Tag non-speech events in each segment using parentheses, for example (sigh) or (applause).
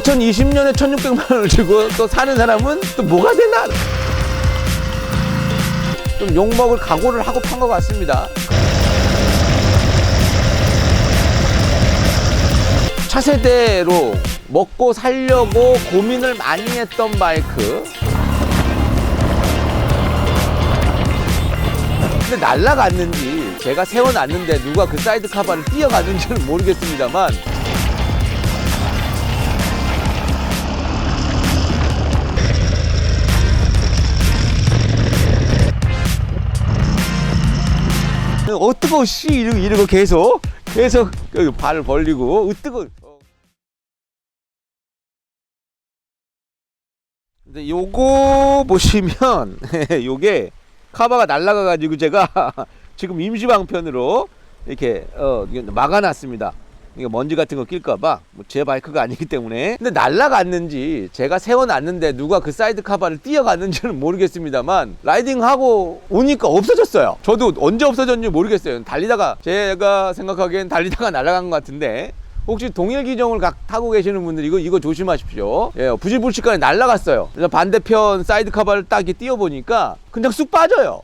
2020년에 1600만 원을 주고 또 사는 사람은 또 뭐가 되나? 좀 욕먹을 각오를 하고 판 것 같습니다. 차세대로 먹고 살려고 고민을 많이 했던 바이크. 근데 날라갔는지 제가 세워놨는데 누가 그 사이드 카바를 뛰어갔는지는 모르겠습니다만 어뜨거 씨 이러고, 이러고 계속 계속 여기 발을 벌리고 으뜨거 근데 요거 보시면 (laughs) 요게 카바가 날라가 가지고 제가 (laughs) 지금 임시 방편으로 이렇게 어 막아놨습니다. 이게 먼지 같은 거 낄까봐 뭐 제 바이크가 아니기 때문에 근데 날라갔는지 제가 세워놨는데 누가 그 사이드 카바를 뛰어갔는지는 모르겠습니다만 라이딩하고 오니까 없어졌어요. 저도 언제 없어졌는지 모르겠어요. 달리다가 제가 생각하기엔 달리다가 (laughs) 날아간 것 같은데 혹시 동일 기종을 각 타고 계시는 분들 이거 이거 조심하십시오. 예, 부실불식간에 날라갔어요. 그래서 반대편 사이드 카바를 딱 띄워 보니까 그냥 쑥 빠져요.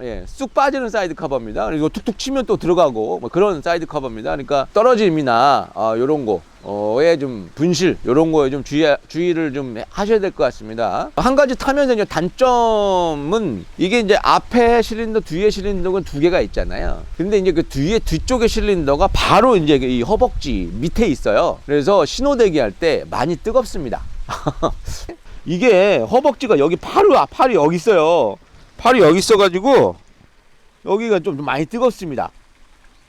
예, 쑥 빠지는 사이드 커버입니다. 그리고 툭툭 치면 또 들어가고 뭐 그런 사이드 커버입니다. 그러니까 떨어짐이나 어, 요런 거에 좀 분실 요런 거에 좀 주의 주의를 좀 하셔야 될 것 같습니다. 한 가지 타면서 단점은 이게 이제 앞에 실린더, 뒤에 실린더가 두 개가 있잖아요. 근데 이제 그 뒤에 뒤쪽에 실린더가 바로 이제 이 허벅지 밑에 있어요. 그래서 신호 대기할 때 많이 뜨겁습니다. (laughs) 이게 허벅지가 여기 바로 앞 팔이 여기 있어요. 팔이 여기 있어가지고 여기가 좀 많이 뜨겁습니다.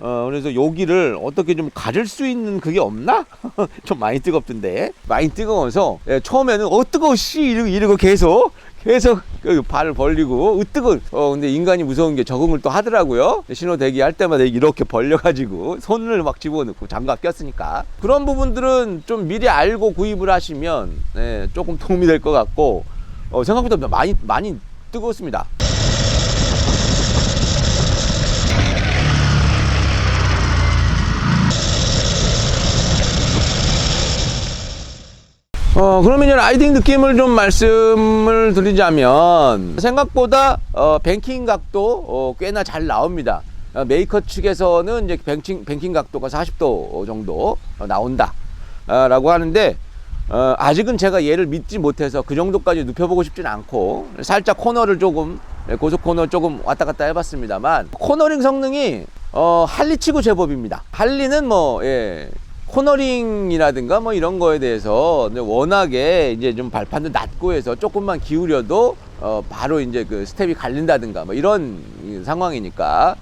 어, 그래서 여기를 어떻게 좀 가릴 수 있는 그게 없나? (laughs) 좀 많이 뜨겁던데. 많이 뜨거워서, 예, 처음에는, 어, 뜨거워, 씨! 이러고, 이러고 계속, 계속, 그 발을 벌리고, 으, 뜨거 어, 근데 인간이 무서운 게 적응을 또 하더라고요. 신호 대기할 때마다 이렇게 벌려가지고, 손을 막 집어넣고, 장갑 꼈으니까. 그런 부분들은 좀 미리 알고 구입을 하시면, 예, 조금 도움이 될 것 같고, 어, 생각보다 많이, 많이 뜨겁습니다. 어, 그러면 이제 라이딩 느낌을 좀 말씀을 드리자면 생각보다 어, 뱅킹 각도 어, 꽤나 잘 나옵니다. 어, 메이커 측에서는 이제 뱅킹, 뱅킹 각도가 40도 정도 어, 나온다. 어, 라고 하는데 어, 아직은 제가 얘를 믿지 못해서 그 정도까지 눕혀보고 싶진 않고 살짝 코너를 조금 네, 고속 코너 조금 왔다 갔다 해봤습니다만 코너링 성능이 어, 할리치고 제법입니다. 할리는 뭐 예, 코너링이라든가 뭐 이런 거에 대해서 워낙에 이제 좀 발판도 낮고 해서 조금만 기울여도 어, 바로 이제 그 스텝이 갈린다든가 뭐 이런 상황이니까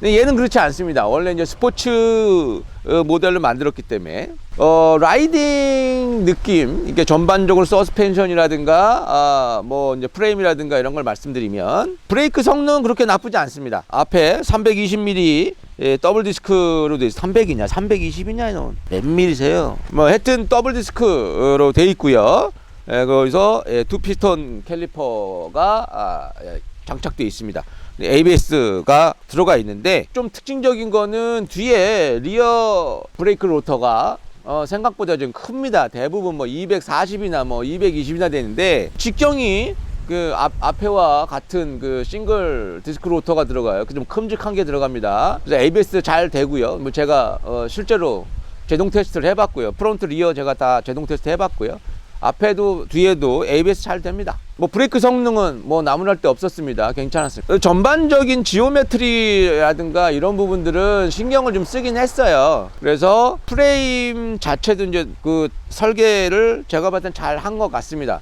근데 얘는 그렇지 않습니다. 원래 이제 스포츠 어, 모델로 만들었기 때문에 어, 라이딩 느낌, 이게 전반적으로 서스펜션이라든가 아, 뭐 이제 프레임이라든가 이런 걸 말씀드리면 브레이크 성능 그렇게 나쁘지 않습니다. 앞에 320mm 예, 더블 디스크로 돼 있어. 300이냐, 320이냐, 이런 몇 밀이세요? 뭐 하여튼 더블 디스크로 돼 있고요. 예, 거기서 예, 두 피스톤 캘리퍼가 아, 예, 장착되어 있습니다. ABS가 들어가 있는데 좀 특징적인 거는 뒤에 리어 브레이크 로터가 어, 생각보다 좀 큽니다. 대부분 뭐 240이나 뭐 220이나 되는데 직경이 그 앞, 앞에와 같은 그 싱글 디스크 로터가 들어가요. 그 좀 큼직한 게 들어갑니다. 그래서 ABS 잘 되고요. 뭐 제가 어, 실제로 제동 테스트를 해봤고요. 프론트 리어 제가 다 제동 테스트 해봤고요. 앞에도 뒤에도 ABS 잘 됩니다. 뭐 브레이크 성능은 뭐 나무랄 데 없었습니다. 괜찮았습니다. 전반적인 지오메트리라든가 이런 부분들은 신경을 좀 쓰긴 했어요. 그래서 프레임 자체도 이제 그 설계를 제가 봤을 땐 잘 한 것 같습니다.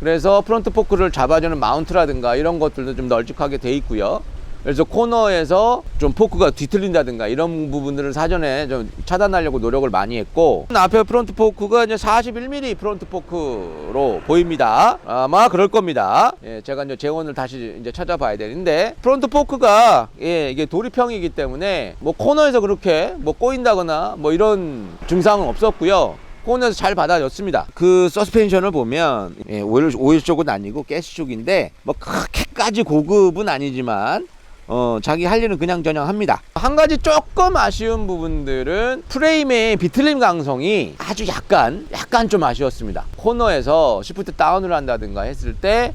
그래서 프론트 포크를 잡아주는 마운트라든가 이런 것들도 좀 널찍하게 돼 있고요. 그래서 코너에서 좀 포크가 뒤틀린다든가 이런 부분들을 사전에 좀 차단하려고 노력을 많이 했고 앞에 프론트 포크가 이제 41mm 프론트 포크로 보입니다. 아마 그럴 겁니다. 예, 제가 이제 재원을 다시 이제 찾아봐야 되는데 프론트 포크가 예, 이게 도립형이기 때문에 뭐 코너에서 그렇게 뭐 꼬인다거나 뭐 이런 증상은 없었고요. 코너에서 잘 받아줬습니다. 그 서스펜션을 보면 예, 오일, 오일 쪽은 아니고 가스 쪽인데 뭐 그렇게까지 고급은 아니지만 어, 자기 할 일은 그냥 저냥 합니다. 한 가지 조금 아쉬운 부분들은 프레임의 비틀림 강성이 아주 약간, 약간 좀 아쉬웠습니다. 코너에서 시프트 다운을 한다든가 했을 때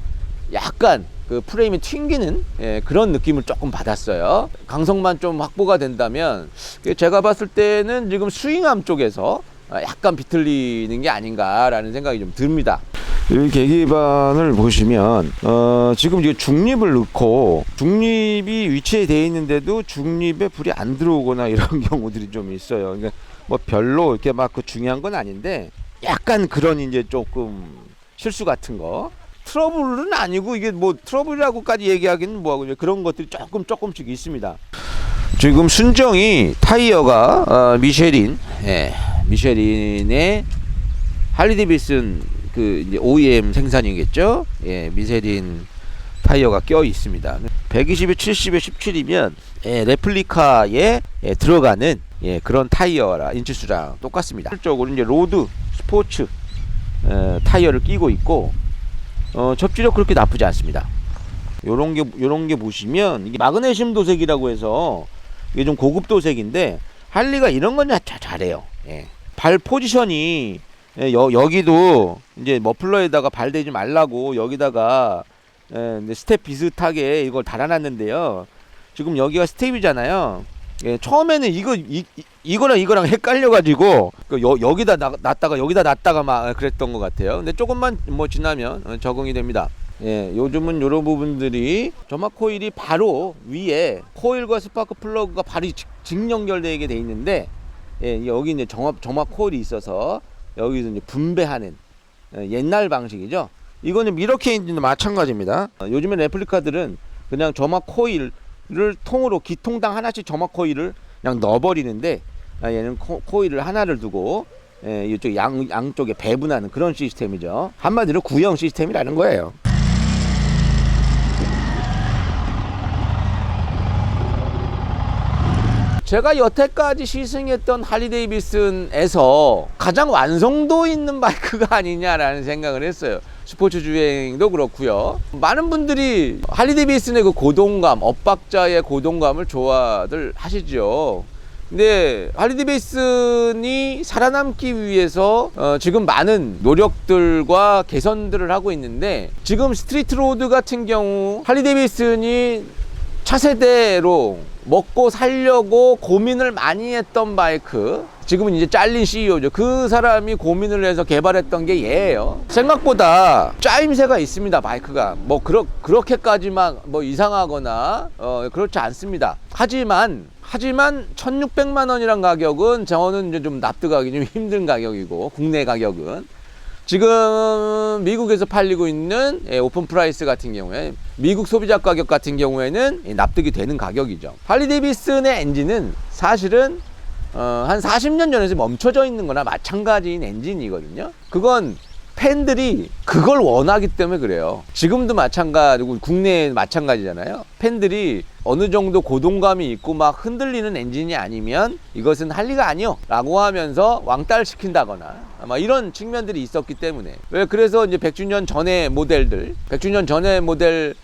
약간 그 프레임이 튕기는 예, 그런 느낌을 조금 받았어요. 강성만 좀 확보가 된다면 제가 봤을 때는 지금 스윙암 쪽에서 약간 비틀리는 게 아닌가라는 생각이 좀 듭니다. 이 계기판을 보시면 어, 지금 이게 중립을 넣고 중립이 위치에 돼 있는데도 중립에 불이 안 들어오거나 (laughs) 이런 경우들이 좀 있어요. 그러니까 뭐 별로 이렇게 막 그 중요한 건 아닌데 약간 그런 이제 조금 실수 같은 거 트러블은 아니고 이게 뭐 트러블이라고까지 얘기하기는 뭐하고 이제 그런 것들이 조금 조금씩 있습니다. 지금 순정이 타이어가 어, 미쉐린, 예, 미쉐린의 할리데비슨 그 이제 OEM 생산이겠죠. 예, 미쉐린 타이어가 껴 있습니다. 120에 70에 17이면 예, 레플리카에 예, 들어가는 예, 그런 타이어라 인치수랑 똑같습니다. 실적으로 이제 로드 스포츠 어, 타이어를 끼고 있고 어, 접지력 그렇게 나쁘지 않습니다. 요런 게 요런 게 보시면 이게 마그네슘 도색이라고 해서 이게 좀 고급 도색인데 할리가 이런 건 자, 잘해요. 예. 발 포지션이 예, 여, 여기도 이제 머플러에다가 발 대지 말라고 여기다가 예, 스텝 비슷하게 이걸 달아놨는데요. 지금 여기가 스텝이잖아요. 예, 처음에는 이거 이, 이- 이거랑 이거랑 헷갈려가지고 그 여, 여기다 나, 놨다가 여기다 놨다가 막 그랬던 것 같아요. 근데 조금만 뭐 지나면 어, 적응이 됩니다. 예, 요즘은 이런 부분들이 점막 코일이 바로 위에 코일과 스파크 플러그가 바로 직, 직 연결되게 돼 있는데 예, 여기 이제 정합 점막 코일이 있어서 여기서 이제 분배하는 예, 옛날 방식이죠. 이거는 미러케 인진도 마찬가지입니다. 어, 요즘에 레플리카들은 그냥 점막 코일을 통으로 기통당 하나씩 점막 코일을 그냥 넣어버리는데 아, 얘는 코, 코일을 하나를 두고 예, 이쪽 양 양쪽에 배분하는 그런 시스템이죠. 한마디로 구형 시스템이라는 거예요. 제가 여태까지 시승했던 할리데이비슨에서 가장 완성도 있는 바이크가 아니냐라는 생각을 했어요. 스포츠 주행도 그렇고요. 많은 분들이 할리데이비슨의 그 고동감, 엇박자의 고동감을 좋아들 하시죠. 근데 할리데이비슨이 살아남기 위해서 어, 지금 많은 노력들과 개선들을 하고 있는데 지금 스트리트 로드 같은 경우 할리데이비슨이 차세대로 먹고 살려고 고민을 많이 했던 바이크 지금은 이제 잘린 CEO죠. 그 사람이 고민을 해서 개발했던 게 얘예요. 생각보다 짜임새가 있습니다 바이크가. 뭐 그렇, 그렇게까지만 뭐 이상하거나 어, 그렇지 않습니다. 하지만 하지만 1600만 원이란 가격은 저는 이제 좀 납득하기 좀 힘든 가격이고 국내 가격은 지금 미국에서 팔리고 있는 예, 오픈 프라이스 같은 경우에 미국 소비자 가격 같은 경우에는 예, 납득이 되는 가격이죠. 할리 데이비슨의 엔진은 사실은 어, 한 40년 전에서 멈춰져 있는 거나 마찬가지인 엔진이거든요. 그건 팬들이 그걸 원하기 때문에 그래요. 지금도 마찬가지고 국내에 마찬가지잖아요. 팬들이 어느 정도 고동감이 있고 막 흔들리는 엔진이 아니면 이것은 할 리가 아니요. 라고 하면서 왕따를 시킨다거나 아마 이런 측면들이 있었기 때문에. 왜 그래서 이제 100주년 전의 모델들, 100주년 전의 모델 을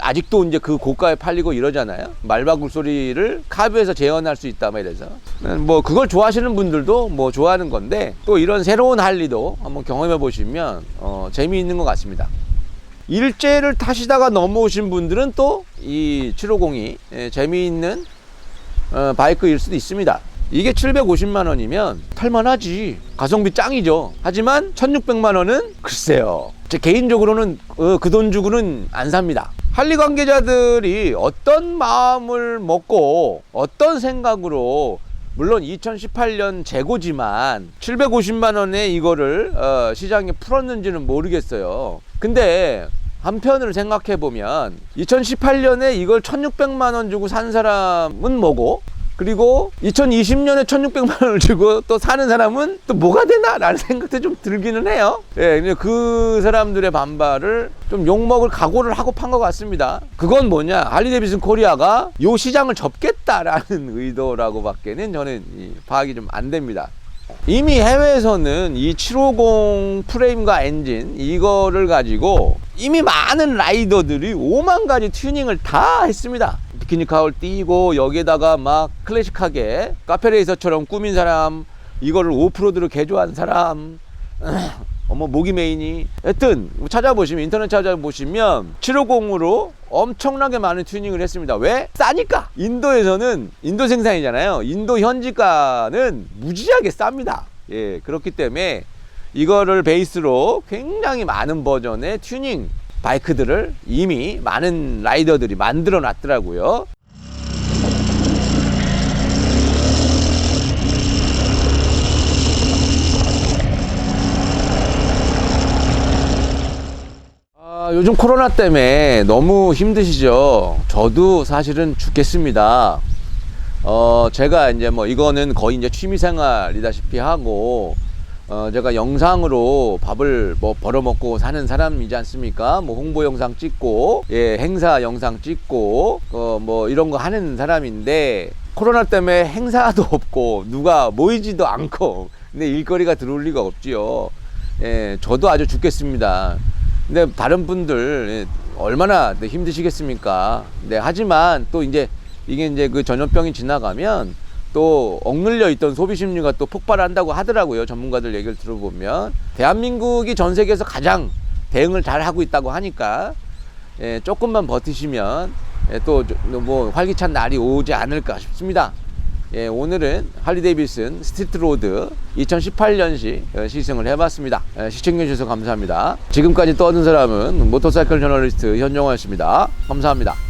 아직도 이제 그 고가에 팔리고 이러잖아요. 말바굴 소리를 카브에서 재현할 수 있다 막 이래서 뭐 그걸 좋아하시는 분들도 뭐 좋아하는 건데 또 이런 새로운 할리도 한번 경험해 보시면 어, 재미있는 것 같습니다. 일제를 타시다가 넘어오신 분들은 또 이 750이 예, 재미있는 어, 바이크일 수도 있습니다. 이게 750만 원이면 탈만하지. 가성비 짱이죠. 하지만 1600만 원은 글쎄요. 제 개인적으로는 그돈 주고는 안 삽니다. 할리 관계자들이 어떤 마음을 먹고 어떤 생각으로 물론 2018년 재고지만 750만 원에 이거를 어, 시장에 풀었는지는 모르겠어요. 근데 한편으로 생각해 보면 2018년에 이걸 1600만 원 주고 산 사람은 뭐고 그리고 2020년에 1600만 원을 주고 또 사는 사람은 또 뭐가 되나 라는 생각도 좀 들기는 해요. 예, 그 사람들의 반발을 좀 욕먹을 각오를 하고 판 것 같습니다. 그건 뭐냐? 할리데비슨 코리아가 요 시장을 접겠다라는 (laughs) 의도라고 밖에는 저는 이 파악이 좀 안 됩니다. 이미 해외에서는 이 750 프레임과 엔진 이거를 가지고 이미 많은 라이더들이 5만 가지 튜닝을 다 했습니다. 비키니 가울 띄고 여기에다가 막 클래식하게 카페레이서처럼 꾸민 사람 이거를 오프로드로 개조한 사람. (clears throat) 어머 모기 메인이 하여튼 찾아보시면 인터넷 찾아보시면 750으로 엄청나게 많은 튜닝을 했습니다. 왜? 싸니까. 인도에서는 인도 생산이잖아요. 인도 현지가는 무지하게 쌉니다. 예 그렇기 때문에 이거를 베이스로 굉장히 많은 버전의 튜닝 바이크들을 이미 많은 라이더들이 만들어 놨더라고요 아, 요즘 코로나 때문에 너무 힘드시죠? 저도 사실은 죽겠습니다. 어, 제가 이제 뭐 이거는 거의 이제 취미생활이다시피 하고, 어, 제가 영상으로 밥을 뭐 벌어먹고 사는 사람이지 않습니까? 뭐 홍보 영상 찍고, 예, 행사 영상 찍고, 어, 뭐 이런 거 하는 사람인데, 코로나 때문에 행사도 (laughs) 없고, 누가 모이지도 않고, 근데 일거리가 들어올 리가 없지요. 예, 저도 아주 죽겠습니다. 근데 다른 분들 예, 얼마나 네, 힘드시겠습니까? 네, 하지만 또 이제 이게 이제 그 전염병이 지나가면 또 억눌려 있던 소비 심리가 또 폭발한다고 하더라고요. 전문가들 얘기를 들어보면 대한민국이 전 세계에서 가장 대응을 잘 하고 있다고 하니까 예, 조금만 버티시면 예, 또뭐 활기찬 날이 오지 않을까 싶습니다. 예, 오늘은 할리 데이비슨 스트리트 로드 2018년식 어, 시승을 해봤습니다. 예, 시청해주셔서 감사합니다. 지금까지 떠든 사람은 모터사이클 저널리스트 현정화였습니다. 감사합니다.